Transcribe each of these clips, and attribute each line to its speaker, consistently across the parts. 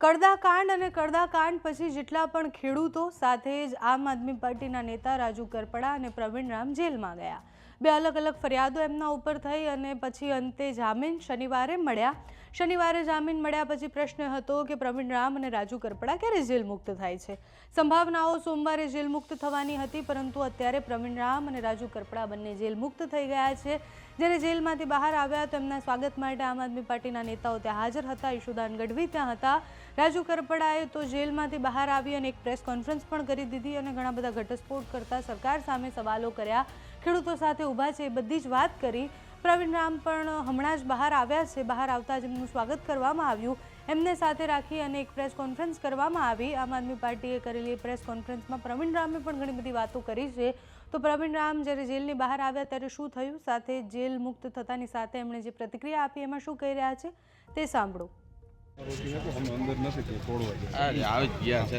Speaker 1: કડદાકાંડ અને કડદાકાંડ પછી જેટલા પણ ખેડૂતો સાથે જ આમ આદમી પાર્ટીના નેતા રાજુ કરપડા અને પ્રવીણ રામ જેલમાં ગયા. બે અલગ અલગ ફરિયાદો એમના ઉપર થઈ અને પછી અંતે જામીન શનિવારે મળ્યા. શનિવારે જામીન મળ્યા પછી પ્રશ્ન હતો કે પ્રવીણ રામ અને રાજુ કરપડા ક્યારે જેલ મુક્ત થાય છે? સંભાવનાઓ સોમવારે જેલ મુક્ત થવાની હતી, પરંતુ અત્યારે પ્રવીણ રામ અને રાજુ કરપડા બંને જેલ મુક્ત થઈ ગયા છે. જ્યારે જેલમાંથી બહાર આવ્યા તેમના સ્વાગત માટે આમ આદમી પાર્ટીના નેતાઓ ત્યાં હાજર હતા. ઈશુદાન ગઢવી ત્યાં હતા. રાજુ કરપડાએ તો જેલમાંથી બહાર આવી અને એક પ્રેસ કોન્ફરન્સ પણ કરી દીધી અને ઘણા બધા ઘટસ્ફોટ કરતા સરકાર સામે સવાલો કર્યા. ખેડૂતો સાથે ઊભા છે એ બધી જ વાત કરી. પ્રવીણ રામ પણ હમણાં જ બહાર આવ્યા છે. બહાર આવતા જ એમનું સ્વાગત કરવામાં આવ્યું. એમને સાથે રાખી અને એક પ્રેસ કોન્ફરન્સ કરવામાં આવી. આમ આદમી પાર્ટીએ કરેલી પ્રેસ કોન્ફરન્સમાં પ્રવીણ રામે પણ ઘણી બધી વાતો કરી છે. તો પ્રવીણ રામ જ્યારે જેલની બહાર આવ્યા ત્યારે શું થયું? સાથે જેલ મુક્ત થતાની સાથે એમણે જે પ્રતિક્રિયા આપી, એમાં શું કહી રહ્યા છે? તે સાંભળો.
Speaker 2: ગયા
Speaker 3: છે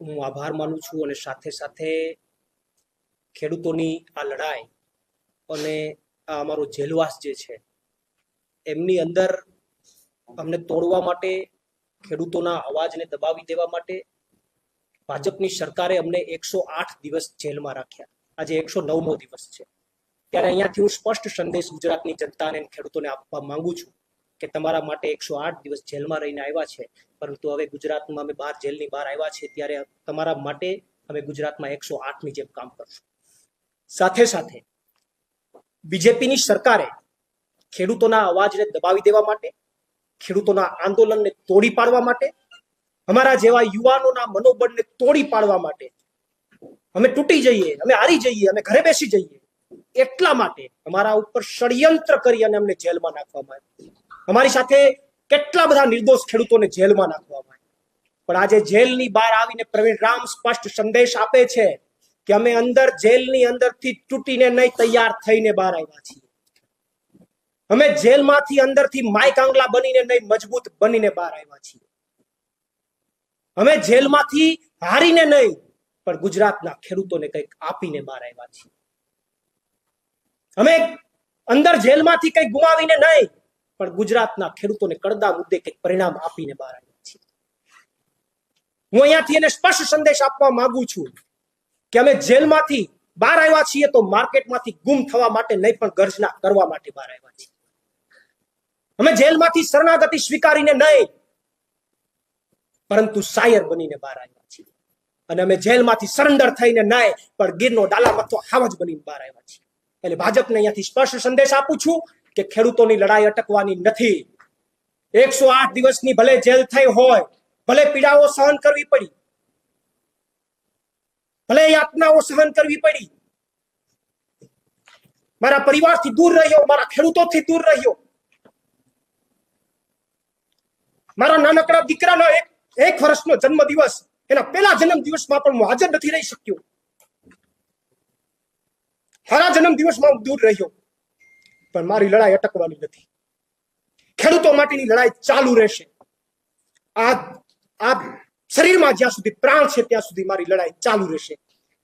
Speaker 2: હું
Speaker 4: આભાર માનું છું અને સાથે સાથે ખેડૂતોની આ લડાઈ અને આ અમારો જેલવાસ જે છે, એમની અંદર અમને તોડવા માટે, ખેડૂતોના અવાજને દબાવી દેવા માટે ભાજપની સરકારે અમને એકસો આઠ દિવસ જેલમાં રાખ્યા. આજે એકસો નવમો દિવસ છે. ત્યારે અહીંયાથી હું સ્પષ્ટ સંદેશ ગુજરાતની જનતાને ખેડૂતોને આપવા માંગુ છું કે તમારા માટે એકસો આઠ દિવસ જેલમાં રહીને આવ્યા છે. પરંતુ હવે ગુજરાતમાં અમે બહાર જેલની બહાર આવ્યા છે ત્યારે તમારા માટે અમે ગુજરાતમાં એકસો આઠની જેમ કામ કરશું. સાથે સાથે બીજેપીની સરકારે ખેડૂતોના અવાજને દબાવી દેવા માટે, ખેડૂતોના આંદોલનને તોડી પાડવા માટે, અમારા જેવા યુવાનોના મનોબળને તોડી પાડવા માટે અમે તૂટી જઈએ, અમે હારી જઈએ, અમે ઘરે બેસી જઈએ એટલા માટે અમારા ઉપર ષડયંત્ર કરી અને અમને જેલમાં નાખવામાં આવ્યા. અમારી સાથે કેટલા બધા નિર્દોષ ખેડૂતોને જેલમાં નાખવામાં પણ આજે જેલની બહાર આવીને પ્રવીણ રામ સ્પષ્ટ સંદેશ આપે છે કે અમે અંદર જેલની અંદરથી તૂટીને નહીં તૈયાર થઈને બહાર આવ્યા છીએ. અમે જેલમાંથી અંદરથી માય કાંગલા બનીને નહીં મજબૂત બનીને બહાર આવ્યા છીએ. અમે જેલમાંથી હારીને નહીં, પણ ગુજરાતના ખેડૂતોને કંઈક આપીને બહાર આવ્યા છીએ. અમે અંદર જેલમાંથી કંઈક ગુમાવીને નહીં પણ ગુજરાતના ખેડૂતોને કડદા મુદ્દે કંઈક પરિણામ આપીને બહાર આવ્યા છીએ. હું અહીંયાથી એને સ્પષ્ટ સંદેશ આપવા માંગુ છું કે અમે જેલમાંથી બહાર આવ્યા છીએ તો માર્કેટમાંથી ગુમ થવા માટે નહીં પણ ગર્જના કરવા માટે બહાર આવ્યા છીએ. અમે જેલમાંથી શરણાગતિ સ્વીકારીને નહીં, પરંતુ શાયર બનીને બહાર આવ્યા છીએ. અને અમે જેલમાંથી સરેન્ડર થઈને નહીં, પણ ગીરનો ડાલા મથો હાવજ બનીને બહાર આવ્યા છીએ. એટલે ભાજપને અહીંયાથી સ્પષ્ટ સંદેશ આપું છું કે ખેડૂતોની લડાઈ અટકવાની નથી. એકસો આઠ દિવસની ભલે જેલ થઈ હોય, ભલે પીડાઓ સહન કરવી પડી, ભલે યાતનાઓ સહન કરવી પડી. મારા પરિવારથી દૂર રહ્યો, મારા ખેડૂતોથી દૂર રહ્યો. મારા નાનકડા દીકરાનો એક એક વર્ષનો જન્મ દિવસ એના પહેલા જન્મ દિવસમાં પણ હું હાજર નથી રહી શક્યો. મારા જન્મ દિવસમાં હું દૂર રહ્યો. પણ મારી લડાઈ અટકવાની નથી. ખેડૂતો માટેની લડાઈ ચાલુ રહેશે. આ આ શરીરમાં જ્યાં સુધી પ્રાણ છે ત્યાં સુધી મારી લડાઈ ચાલુ રહેશે.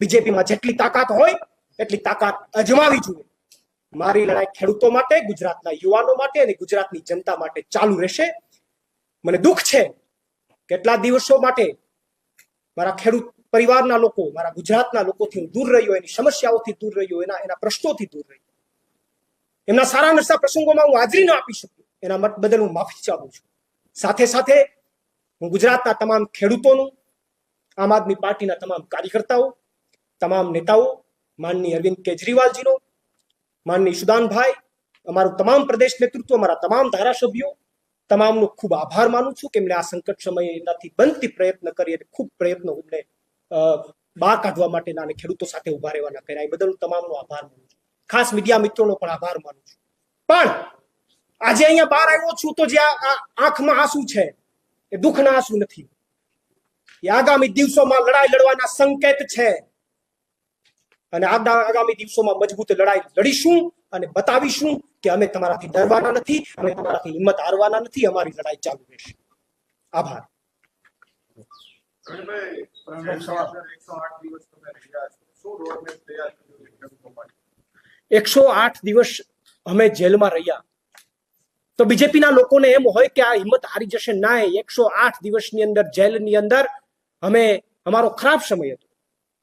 Speaker 4: બીજેપીમાં જેટલી તાકાત હોય, એટલી તાકાત અજમાવી જોઈએ. મારી લડાઈ ખેડૂતો માટે, ગુજરાતના યુવાનો માટે અને ગુજરાતની જનતા માટે ચાલુ રહેશે. મને દુઃખ છે કેટલા દિવસો માટે મારા ખેડૂત પરિવારના લોકો, મારા ગુજરાતના લોકોથી હું દૂર રહ્યો, એની સમસ્યાઓથી દૂર રહ્યો, એના એના પ્રશ્નોથી દૂર રહ્યો. એમના સારા નરસા પ્રસંગોમાં હું હાજરી ન આપી શક્યો એના મત બદલ હું માફી ચાહું છું. સાથે સાથે હું ગુજરાતના તમામ ખેડૂતોનું આમ આદમી પાર્ટીના તમામ કાર્યકર્તાઓ તમામ નેતાઓ માનની અરવિંદ કેજરીવાલજીનો માનની સુદાનભાઈ અમારું તમામ પ્રદેશ નેતૃત્વ અમારા તમામ ધારાસભ્યો તમામનો ખૂબ આભાર માનું છું કે એમણે આ સંકટ સમયે એનાથી બનતી પ્રયત્ન કરી અને ખૂબ પ્રયત્નો એમણે અ, બહાર કાઢવા માટેના અને ખેડૂતો સાથે ઊભા રહેવાના કર્યા. એ બદલ તમામનો આભાર માનું ખાસ મીડિયા મિત્રોનો પણ આભાર માનું છું. પણ આજે અહીંયા બહાર આવ્યો છું તો જે આંખમાં આંસુ છે એ દુઃખના આંસુ નથી. એ આગામી દિવસોમાં લડાઈ લડવાના સંકેત છે. અને આગામી દિવસોમાં મજબૂત લડાઈ લડીશું અને બતાવીશું કે અમે તમારાથી ડરવાના નથી અમે તમારાથી હિંમત હારવાના નથી અમારી લડાઈ ચાલુ રહેશે. આભાર. એકસો આઠ દિવસ અમે જેલમાં રહ્યા. તો બીજેપીના લોકોને એમ હોય કે આ હિંમત હારી જશે ના એકસો આઠ દિવસની અંદર, જેલની અંદર અમે, અમારો ખરાબ સમય હતો.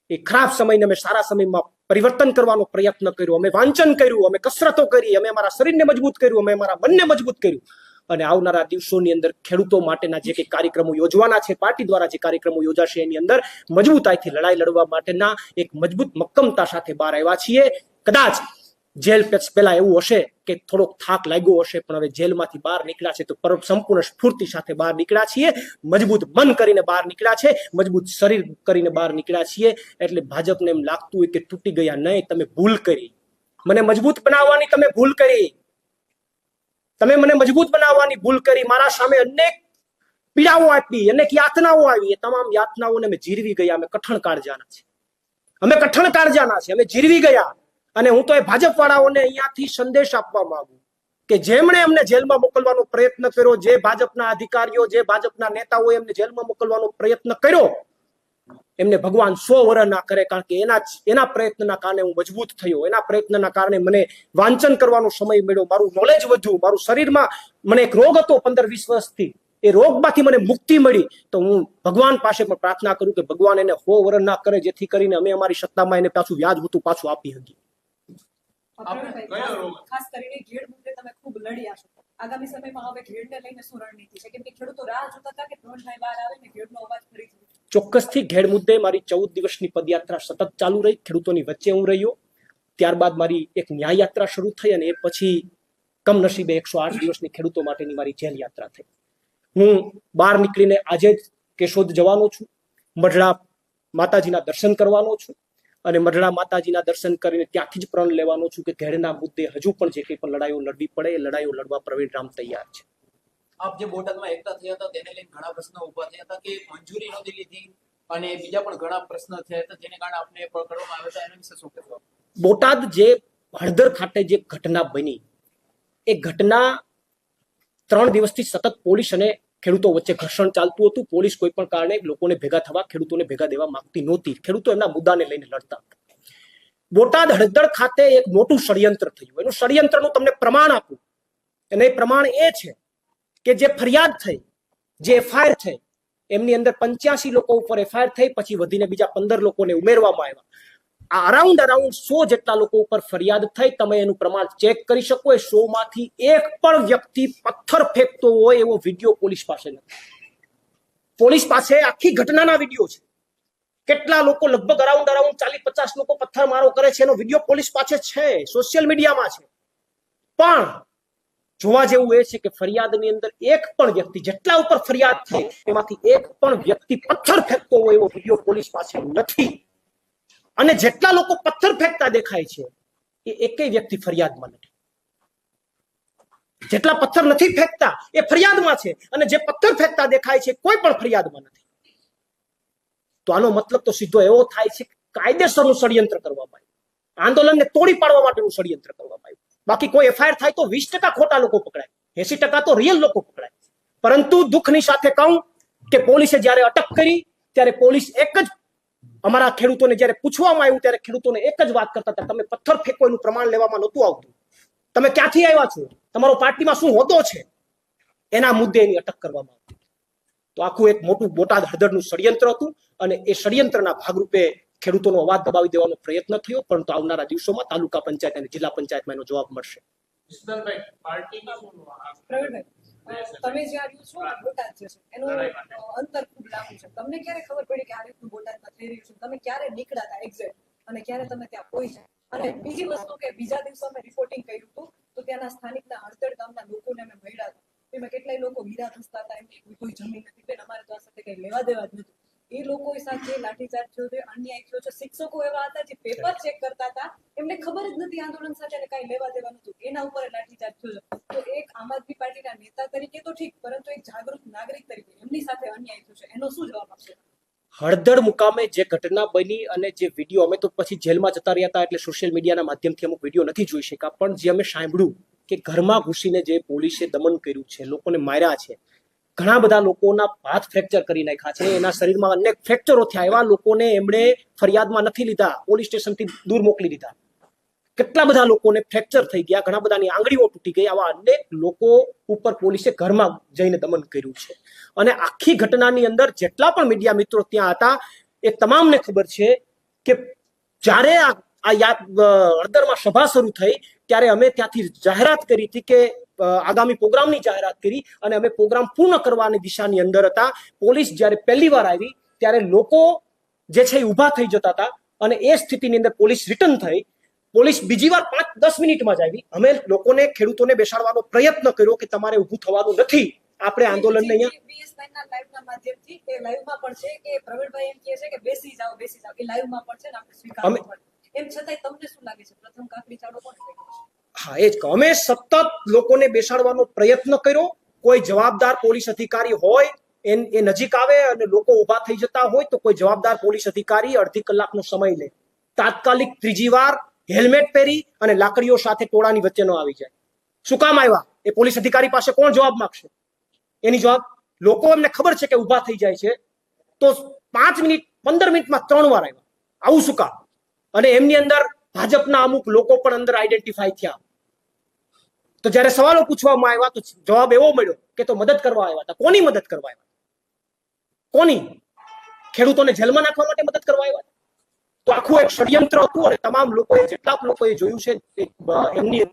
Speaker 4: એ ખરાબ સમયને અમે સારા સમયમાં પરિવર્તન કરવાનો પ્રયત્ન કર્યો. અમે વાંચન કર્યું, અમે કસરતો કરી, અમે અમારા શરીરને મજબૂત કર્યું, અમે અમારા મનને મજબૂત કર્યું. અને આવનારા દિવસોની અંદર ખેડૂતો માટેના જે કંઈ કાર્યક્રમો યોજવાના છે, પાર્ટી દ્વારા જે કાર્યક્રમો યોજાશે, એની અંદર મજબૂતાઈથી લડાઈ લડવા માટેના એક મજબૂત મક્કમતા સાથે બહાર આવ્યા છીએ. કદાચ જેલ પહેલા એવું હશે કે થોડોક થાક લાગ્યો હશે, પણ હવે જેલમાંથી બહાર નીકળ્યા છે તો સંપૂર્ણ સ્ફૂર્તિ સાથે બહાર નીકળ્યા છીએ. મજબૂત મન કરીને બહાર નીકળ્યા છે, મજબૂત શરીર કરીને બહાર નીકળ્યા છીએ, એટલે ભાજપને એમ લાગતું હોય કે તૂટી ગયા નહીં, તમે ભૂલ કરી. મને મજબૂત બનાવવાની તમે ભૂલ કરી. તમે મને મજબૂત બનાવવાની ભૂલ કરી. મારા સામે અનેક પીડાઓ આપી, અનેક યાતનાઓ આવી. એ તમામ યાતનાઓને અમે જીરવી ગયા. અમે કઠણ કાળજાના છે અમે કઠણ કાળજાના છે અમે જીરવી ગયા. અને હું તો એ ભાજપ વાળાઓને અહીંયાથી સંદેશ આપવા માંગુ કે જેમણે અમને જેલમાં મોકલવાનો પ્રયત્ન કર્યો, જે ભાજપના અધિકારીઓ, જે ભાજપના નેતાઓ એમને જેલમાં મોકલવાનો પ્રયત્ન કર્યો, એમને ભગવાન સો વર ના કરે કારણ કે એના એના પ્રયત્નના કારણે હું મજબૂત થયો. એના પ્રયત્નના કારણે મને વાંચન કરવાનો સમય મળ્યો. મારું નોલેજ વધ્યું. મારું શરીરમાં મને એક રોગ હતો પંદર વીસ વર્ષથી. એ રોગમાંથી મને મુક્તિ મળી. તો હું ભગવાન પાસે પણ પ્રાર્થના કરું કે ભગવાન એને હો વર ના કરે, જેથી કરીને અમે અમારી સત્તામાં એને પાછું વ્યાજ હતું પાછું આપી શકીએ.
Speaker 5: ખાસ- ખાસ કરીને ઘેડ મુદ્દે તમે ખૂબ લડ્યા છો આગામી સમયમાં હવે ઘેડને લઈને શું રણનીતિ છે? કેમ કે ખેડૂતો રાહ જોતા હતા કે પ્રવીણભાઈ બહાર આવે ને ઘેડનો અવાજ ફરીથી.
Speaker 4: ચોક્કસથી ઘેડ મુદ્દે મારી ચૌદ દિવસની પદયાત્રા સતત ચાલુ રહી. ખેડૂતોની વચ્ચે હું રહ્યો. ત્યારબાદ મારી એક ન્યાય યાત્રા શરૂ થઈ અને એ પછી કમનસીબે એકસો આઠ દિવસની ખેડૂતો માટેની મારી જેલ યાત્રા થઈ. હું બહાર નીકળીને આજે જ કેશોદ જવાનો છું. મઢડા માતાજીના દર્શન કરવાનો છું. અને મઢડા માતાજીના દર્શન કરીને ત્યાંથી જ પ્રણ લેવાનો છું કે ઘેરના મુદ્દે હજુ પણ જે કંઈ પણ લડાઈઓ લડવી પડે એ લડાઈઓ લડવા પ્રવીણ રામ તૈયાર છે.
Speaker 6: આપ જે બોટાદમાં એકતા થયા હતા તેને લઈને ઘણા પ્રશ્નો ઊભા થયા હતા કે મંજૂરી નહોતી લીધી અને બીજા પણ ઘણા પ્રશ્ન થયા હતા જેને કારણે આપને પકડવામાં આવ્યા હતા. એના વિશે શું કહેશો
Speaker 4: બોટાદ જે હળદર ખાતે જે ઘટના બની એ ઘટના ત્રણ દિવસથી સતત પોલીસ અને ખેડૂતો વચ્ચે ઘર્ષણ ચાલતું હતું. પોલીસ કોઈ પણ કારણે લોકોને ભેગા થવા, ખેડૂતોને ભેગા દેવા માંગતી નહોતી. ખેડૂતો એમના મુદ્દાને લઈને લડતા. બોટાદ હળદર ખાતે એક મોટું ષડયંત્ર થયું. એનું ષડયંત્રનું તમને પ્રમાણ આપું. અને એ પ્રમાણ એ છે કે જે ફરિયાદ થઈ, જે એફઆઈઆર થઈ, એમની અંદર પંચ્યાસી લોકો ઉપર એફઆઈઆર થઈ, પછી વધીને બીજા પંદર લોકોને ઉમેરવામાં આવ્યા. અરાઉન્ડ અરાઉન્ડ સો જેટલા લોકો ઉપર ફરિયાદ થઈ, તમે એનું પ્રમાણ ચેક કરી શકો. એ સો માંથી એક પણ વ્યક્તિ પથ્થર ફેંકતો હોય એવો વીડિયો પોલીસ પાસે નથી. પોલીસ પાસે આખી ઘટનાના વીડિયો છે. કેટલા લોકો લગભગ અરાઉન્ડ અરાઉન્ડ ચાલીસ પચાસ લોકો પથ્થર મારો કરે છે, એનો વીડિયો પોલીસ પાસે છે સોશિયલ મીડિયામાં છે. પણ જોવા જેવું એ છે કે ફરિયાદની અંદર એક પણ વ્યક્તિ જેટલા ઉપર ફરિયાદ થઈ, એમાંથી એક પણ વ્યક્તિ પથ્થર ફેંકતો હોય એવો વીડિયો પોલીસ પાસે નથી. અને જેટલા લોકો પથ્થર ફેંકતા દેખાય છે, એ એકેય વ્યક્તિ ફરિયાદમાં નથી. જેટલા પથ્થર નથી ફેંકતા, એ ફરિયાદમાં છે. અને જે પથ્થર ફેંકતા દેખાય છે કોઈ પણ ફરિયાદમાં નથી. તો આનો મતલબ તો સીધો એવો થાય છે કાયદેસરનું ષડયંત્ર કરવામાં આવ્યું. આંદોલનને તોડી પાડવા માટેનું ષડયંત્ર કરવામાં આવ્યું. બાકી કોઈ એફઆઈઆર થાય તો વીસ ટકા ખોટા લોકો પકડાય. એસી ટકા તો રિયલ લોકો પકડાય. પરંતુ દુઃખની સાથે કહું કે પોલીસે જ્યારે અટક કરી, ત્યારે પોલીસ એક જ અમારા ખેડૂતોને જ્યારે પૂછવામાં આવ્યું ત્યારે ખેડૂતોને એક જ વાત કરતા હતા તમે પથ્થર ફેંકો એનું પ્રમાણ લેવામાં નહોતું આવતું. તમે ક્યાંથી આવ્યા છો? તમારો પાર્ટીમાં શું હોતો છે? એના મુદ્દે એની અટક કરવામાં આવતી. તો આખું એક મોટું બોટાદ હળદરનું ષડયંત્ર હતું અને એ ષડયંત્રના ભાગરૂપે ખેડૂતોનો અવાજ દબાવી દેવાનો પ્રયત્ન થયો પરંતુ આવનારા દિવસોમાં તાલુકા પંચાયત અને જિલ્લા પંચાયતમાં એનો જવાબ મળશે.
Speaker 6: પાર્ટીમાં
Speaker 5: તમે જ્યાં રહ્યો છો બોટાદ જે છે. એનું અંતર ખૂબ લાંબુ છે. તમને ક્યારે ખબર પડી કે આ રીતનું બોટાદમાં થઈ રહ્યું છે? તમે ક્યારે નીકળ્યા હતા એક્ઝેક્ટ અને ક્યારે તમે ત્યાં પહોંચ્યા? અને બીજી વસ્તુ કે બીજા દિવસે અમે રિપોર્ટિંગ કર્યું હતું, તો ત્યાંના સ્થાનિકના હળદર ગામના લોકોને અમે મળ્યા હતા. એમાં કેટલાય લોકો હીરા હસતા હતા એમની કોઈ જમીન નથી, બેન, અમારે તો આ સાથે કઈ લેવા દેવા જ નથી. એ લોકો સાથે લાઠીચાર્જ થયો છે અન્યાય થયો છે. શિક્ષકો એવા હતા જે પેપર ચેક કરતા હતા. એમને ખબર જ નથી આંદોલન સાથે એને કાંઈ લેવા દેવાનું હતું. એના ઉપર લાઠીચાર્જ થયો છે. તો એક આમ આદમી પાર્ટીના નેતા તરીકે તો ઠીક, પરંતુ એક જાગૃત નાગરિક તરીકે એમની સાથે અન્યાય થયો છે. એનો શું જવાબ આપશે?
Speaker 4: હળદર મુકામે જે ઘટના બની અને જે વીડિયો અમે તો પછી જેલમાં જતા રહ્યા હતા એટલે સોશિયલ મીડિયાના માધ્યમથી અમુક વીડિયો નથી જોઈ શક્યા. પણ જે અમે સાંભળ્યું કે ઘરમાં ઘૂસીને જે પોલીસે દમન કર્યું છે, લોકોને માર્યા છે ઘણા બધા લોકોના હાથ ફ્રેક્ચર કરી નાખ્યા છે. એના શરીરમાં અનેક ફ્રેક્ચરો થયા એવા લોકોને એમણે ફરિયાદમાં નથી લીધા. પોલીસ સ્ટેશનથી દૂર મોકલી દીધા. કેટલા બધા લોકોને ફ્રેક્ચર થઈ ગયા. ઘણા બધાની આંગળીઓ તૂટી ગઈ. આવા અનેક લોકો ઉપર પોલીસે ઘરમાં જઈને દમન કર્યું છે. અને આખી ઘટનાની અંદર જેટલા પણ મીડિયા મિત્રો ત્યાં હતા, એ તમામને ખબર છે કે જ્યારે આ યાદ હળદરમાં સભા શરૂ થઈ, ત્યારે અમે ત્યાંથી જાહેરાત કરી હતી કે આગામી પ્રોગ્રામની જાહેરાત કરી અને અમે પ્રોગ્રામ પૂર્ણ કરવાની દિશાની અંદર હતા. પોલીસ જ્યારે પહેલી વાર આવી ત્યારે લોકો જે છે એ ઊભા થઈ જતા હતા અને એ સ્થિતિની અંદર પોલીસ રિટર્ન થઈ. પોલીસ બીજી વાર પાંચ દસ મિનિટમાં જ આવી. અમે લોકોને ખેડૂતોને બેસાડવાનો પ્રયત્ન કર્યો કે તમારે ઊભું થવાનું નથી. આપણે આંદોલનને અહીંયા
Speaker 5: લાઈવના માધ્યમથી એ લાઈવમાં પણ છે કે પ્રવીણભાઈ એમ કહે છે કે બેસી જાઓ બેસી જાઓ. એ લાઈવમાં પણ છે ને આપણે સ્વીકારવું પડે. એમ છતાંય તમને શું લાગે છે? પ્રથમ કાકડી ચાડો કોણ છે?
Speaker 4: હા, એ જ અમે સતત લોકોને બેસાડવાનો પ્રયત્ન કર્યો. કોઈ જવાબદાર પોલીસ અધિકારી હોય, એ નજીક આવે અને લોકો ઊભા થઈ જતા હોય, તો કોઈ જવાબદાર પોલીસ અધિકારી અડધી કલાકનો સમય લે. તાત્કાલિક ત્રીજી વાર હેલ્મેટ પહેરી અને લાકડીઓ સાથે ટોળાની વચ્ચે ન આવી જાય. શું કામ આવ્યા? એ પોલીસ અધિકારી પાસે કોણ જવાબ માંગશે? એની જવાબ, લોકો એમને ખબર છે કે ઊભા થઈ જાય છે. તો પાંચ મિનિટ, પંદર મિનિટમાં ત્રણ વાર આવ્યા. આવું શું કામ? અને એમની અંદર ભાજપના અમુક લોકો પણ અંદર આઈડેન્ટિફાઈ થયા. તો જ્યારે સવાલો પૂછવામાં આવ્યા તો જવાબ એવો મળ્યો કે તો મદદ કરવા આવ્યા હતા. કોની મદદ કરવા આવ્યા કોની? ખેડૂતોને જેલમાં નાખવા માટે મદદ કરવા આવ્યા તો આખું એક ષડયંત્ર હતું અને તમામ લોકોએ જેટલા પણ લોકોએ જોયું છે એમની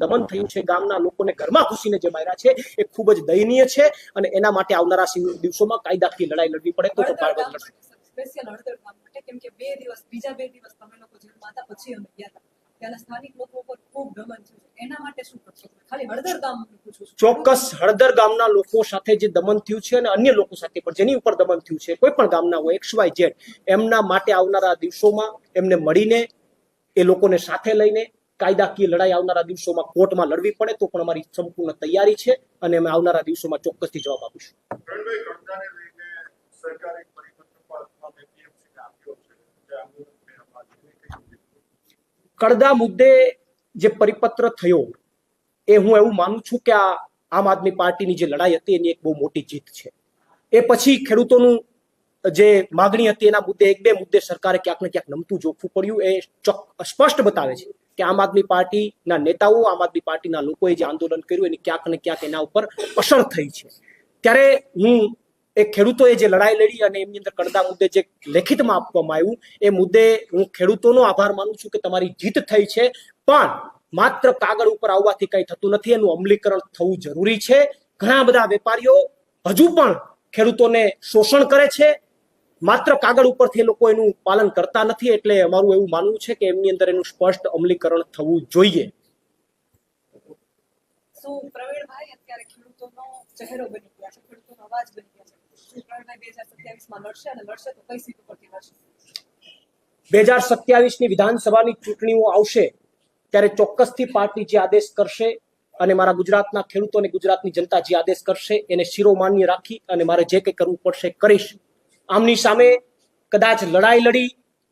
Speaker 4: દમન થયું છે, ગામના લોકોને ઘરમાં ઘૂસીને જે માર્યા છે, એ ખૂબ જ દયનીય છે અને એના માટે આવનારા દિવસોમાં કાયદાકીય લડાઈ લડવી પડે તો
Speaker 5: ગામ
Speaker 4: લડશે
Speaker 5: સ્પેશિયલ હળદર ગામ માટે કેમ કે બે દિવસ બીજા બે દિવસ તમે લોકો જેલમાં હતા પછી અમે ગયા હતા. ત્યાંના સ્થાનિક લોકો પર ખૂબ દમન થયું છે. એના માટે શું કરશો ખાલી હળદર ગામ પૂછું
Speaker 4: ચોક્કસ હળદર ગામના લોકો સાથે જે દમન થયું છે અને અન્ય લોકો સાથે પણ જેની ઉપર દમન થયું છે કોઈ પણ ગામના હોય એક્સ વાય ઝેડ એમના માટે આવનારા દિવસોમાં એમને મળીને એ લોકોને સાથે લઈને કાયદાકીય લડાઈ આવનારા દિવસોમાં કોર્ટમાં લડવી પડે તો પણ અમારી સંપૂર્ણ તૈયારી છે અને અમે આવનારા દિવસોમાં ચોક્કસથી જવાબ આપીશું.
Speaker 2: સરકારે એક પરિપત્ર પણ અથવા BPMC ને આપ્યો છે જે આંદોલનને અમારી કઈ રીતે
Speaker 4: કડદા મુદ્દે જે પરિપત્ર થયો, એ હું એવું માનું છું કે આ આમ આદમી પાર્ટીની જે લડાઈ હતી એની એક બહુ મોટી જીત છે. એ પછી ખેડૂતોનું જે માગણી હતી એના મુદ્દે એક બે મુદ્દે સરકારે ક્યાંક ને ક્યાંક નમતું જોખવું પડ્યું. એ ચોક- સ્પષ્ટ બતાવે છે કે આમ આદમી પાર્ટીના નેતાઓ, આમ આદમી પાર્ટીના લોકોએ જે આંદોલન કર્યું, એની ક્યાંક ને ક્યાંક એના ઉપર અસર થઈ છે. ત્યારે હું એ ખેડૂતોએ જે લડાઈ લડી અને એમની અંદર કડદા મુદ્દે જે લેખિતમાં આપવામાં આવ્યું, એ મુદ્દે હું ખેડૂતોનો આભાર માનું છું કે તમારી જીત થઈ છે. પણ માત્ર કાગળ ઉપર આવવાથી કંઈ થતું નથી, એનું અમલીકરણ થવું જરૂરી છે. ઘણા બધા વેપારીઓ હજુ પણ ખેડૂતોને શોષણ કરે છે. માત્ર કાગળ ઉપરથી એ લોકો એનું પાલન કરતા નથી, એટલે અમારું એવું માનવું છે કે એમની અંદર એનું સ્પષ્ટ અમલીકરણ થવું જોઈએ.
Speaker 5: પ્રવીણભાઈ અત્યારે ખેડૂતોનો ચહેરો બની ગયા છે? ખેડૂતોનો અવાજ બની બે હજાર
Speaker 4: સત્યાવીસની વિધાનસભાની ચૂંટણીઓ આવશે ત્યારે ચોક્કસથી પાર્ટી જે આદેશ કરશે અને મારા ગુજરાતના ખેડૂતો અને ગુજરાતની જનતા જે આદેશ કરશે એને શિરોમાન્ય રાખી અને મારે જે કંઈ કરવું પડશે કરીશ. આમની સામે કદાચ લડાઈ લડી,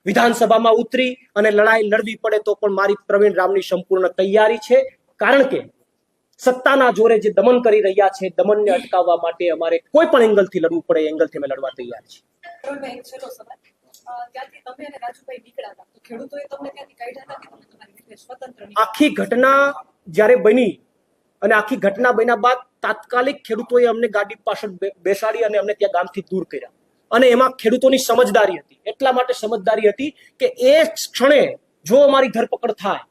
Speaker 4: વિધાનસભામાં ઉતરી અને લડાઈ લડવી પડે તો પણ મારી પ્રવીણ રામની સંપૂર્ણ તૈયારી છે. કારણ કે સત્તાના જોરે જે દમન કરી રહ્યા છે દમનને અટકાવવા માટે અમારે કોઈ પણ એંગલથી લડવું પડે એંગલથી અમે લડવા તૈયાર છીએ. આખી ઘટના જ્યારે બની અને આખી ઘટના બન્યા બાદ તાત્કાલિક ખેડૂતોએ અમને ગાડી પાછળ બેસાડી અને અમને ત્યાં ગામથી દૂર કર્યા. અને એમાં ખેડૂતોની સમજદારી હતી. એટલા માટે સમજદારી હતી કે એ ક્ષણે જો અમારી ધરપકડ થાય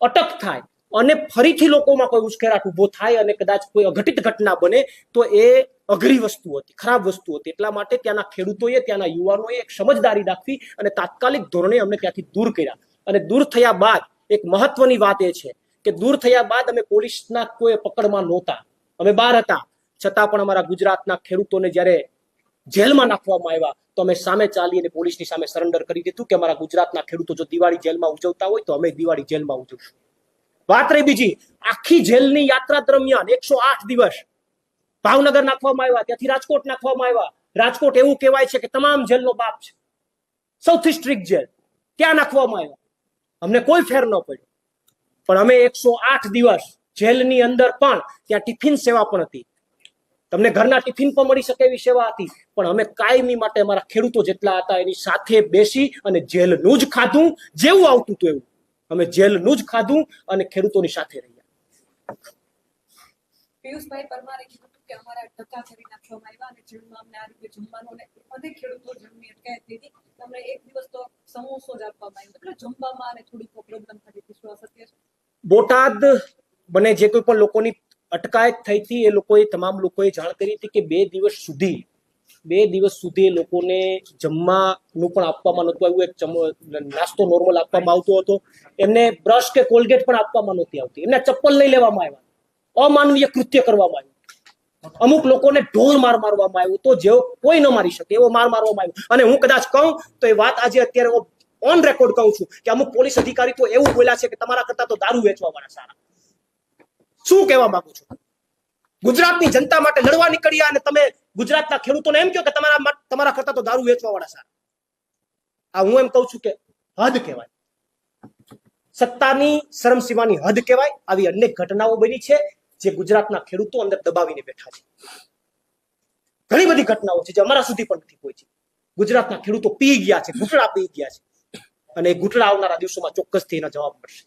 Speaker 4: અટક થાય અને ફરીથી લોકોમાં કોઈ ઉશ્કેરાટ ઊભો થાય અને કદાચ કોઈ અઘટિત ઘટના બને, તો એ અઘરી વસ્તુ હતી, ખરાબ વસ્તુ હતી. એટલા માટે ત્યાંના ખેડૂતોએ, ત્યાંના યુવાનોએ એક સમજદારી રાખવી અને તાત્કાલિક ધોરણે અમને ત્યાંથી દૂર કર્યા. અને દૂર થયા બાદ એક મહત્વની વાત એ છે કે દૂર થયા બાદ અમે પોલીસના કોઈ પકડમાં નહોતા. અમે બહાર હતા. છતાં પણ અમારા ગુજરાતના ખેડૂતોને જ્યારે જેલમાં નાખવામાં આવ્યા, તો અમે સામે ચાલી અને પોલીસની સામે સરેન્ડર કરી દીધું કે અમારા ગુજરાતના ખેડૂતો જો દિવાળી જેલમાં ઉજવતા હોય, તો અમે દિવાળી જેલમાં ઉજવશું. વાત રહી બીજી. આખી જેલની યાત્રા દરમિયાન એકસો આઠ દિવસ ભાવનગર નાખવામાં આવ્યા, ત્યાંથી રાજકોટ નાખવામાં આવ્યા. રાજકોટ એવું કહેવાય છે કે તમામ જેલનો બાપ છે. સૌથી સ્ટ્રિક્ટ જેલ. ત્યાં નાખવામાં આવ્યા. અમને કોઈ ફેર ન પડ્યો. પણ અમે એકસો આઠ દિવસ જેલની અંદર પણ ત્યાં ટિફિન સેવા પણ હતી. તમને ઘરના ટિફિન પણ મળી શકે એવી સેવા હતી, પણ અમે કાયમી માટે અમારા ખેડૂતો જેટલા હતા, એની સાથે બેસી અને જેલનું જ ખાધું, જેવું આવતું હતું એવું. અમે જેલનું જ ખાધું અને ખેડૂતોની સાથે રહ્યા.
Speaker 5: પિયુષભાઈ પરમારે કીધું કે અમારા ધક્કા કરી નાખવામાં આવ્યા અને જેલમાં અમને આ રીતે જમવાનું અને અનેક ખેડૂતો જેમની અટકાયત થઈ તમને એક દિવસ તો સમોસો જ આપવામાં આવ્યો. એટલે જમવામાં અને થોડીક પ્રોબ્લેમ થતી હતી શું આ છે?
Speaker 4: બોટાદ બને જે કોઈ પણ લોકોની અટકાયત થઈ હતી એ લોકોએ તમામ લોકોએ જાણ કરી હતી કે બે દિવસ સુધી બે દિવસ સુધી લોકોને જમવાનું પણ આપવામાં નહોતું આવ્યું. એક નાસ્તો નોર્મલ આપવામાં આવતો હતો. એમને બ્રશ કે કોલગેટ પણ આપવામાં નહોતી આવતી. એમને ચપ્પલ લઈ લેવામાં આવ્યા. અમાનવીય કૃત્ય કરવામાં આવ્યું. અમુક લોકોને ઢોર માર મારવામાં આવ્યો તો જેવો કોઈ ન મારી શકે એવો માર મારવામાં આવ્યો. અને હું કદાચ કહું તો એ વાત આજે અત્યારે ઓન રેકોર્ડ કહું છું કે અમુક પોલીસ અધિકારી તો એવું બોલ્યા છે કે તમારા કરતા તો દારૂ વેચવા વાળા સારા. શું કહેવા માંગુ છું? ગુજરાતની જનતા માટે લડવા નીકળ્યા અને તમે ગુજરાતના ખેડૂતોને એમ કહો કે તમારા તમારા કરતા તો દારૂ વેચવા વાળા સારા. આ હું એમ કહું છું કે હદ કહેવાય. સત્તાની શરમસીમાની હદ કહેવાય. આવી અનેક ઘટનાઓ બની છે જે ગુજરાતના ખેડૂતો અંદર દબાવીને બેઠા છે. ઘણી બધી ઘટનાઓ છે જે અમારા સુધી પણ નથી પહોંચી. ગુજરાતના ખેડૂતો પી ગયા છે, ઘૂંટડા પી ગયા છે. અને એ ઘૂંટડા આવનારા દિવસોમાં ચોક્કસથી એના જવાબ મળશે.